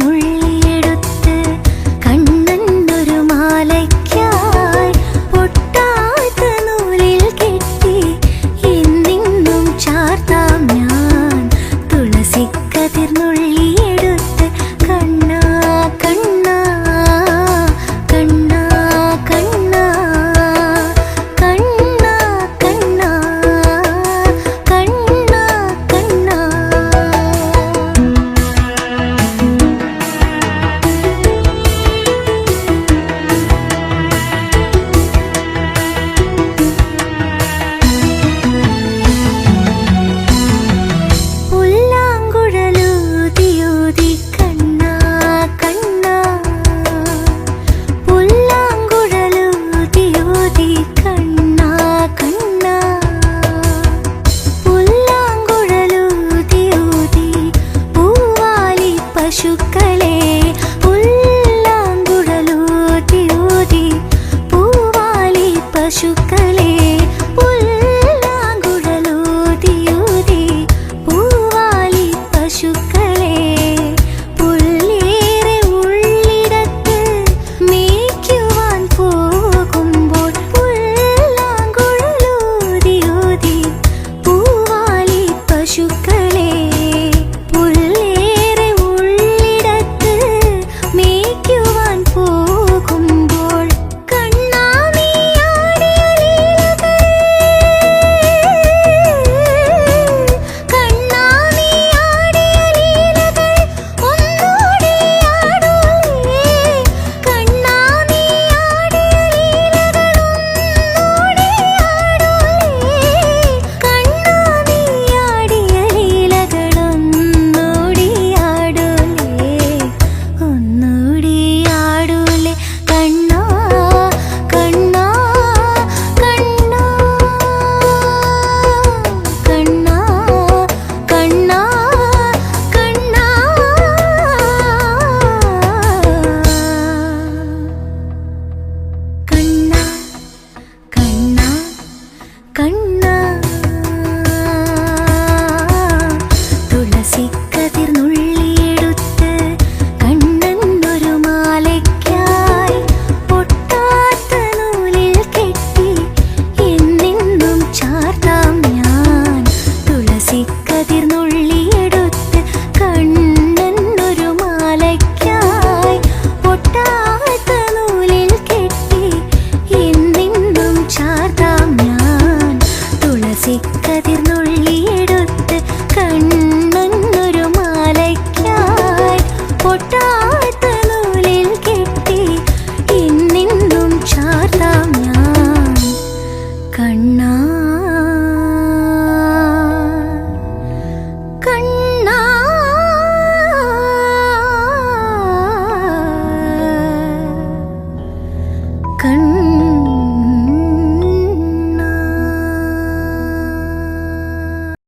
memories கண் കതിർന്നുള്ളിയെടുത്ത് കണ്ണെന്നൊരു മാലയ്ക്കാൻ പൊട്ടാ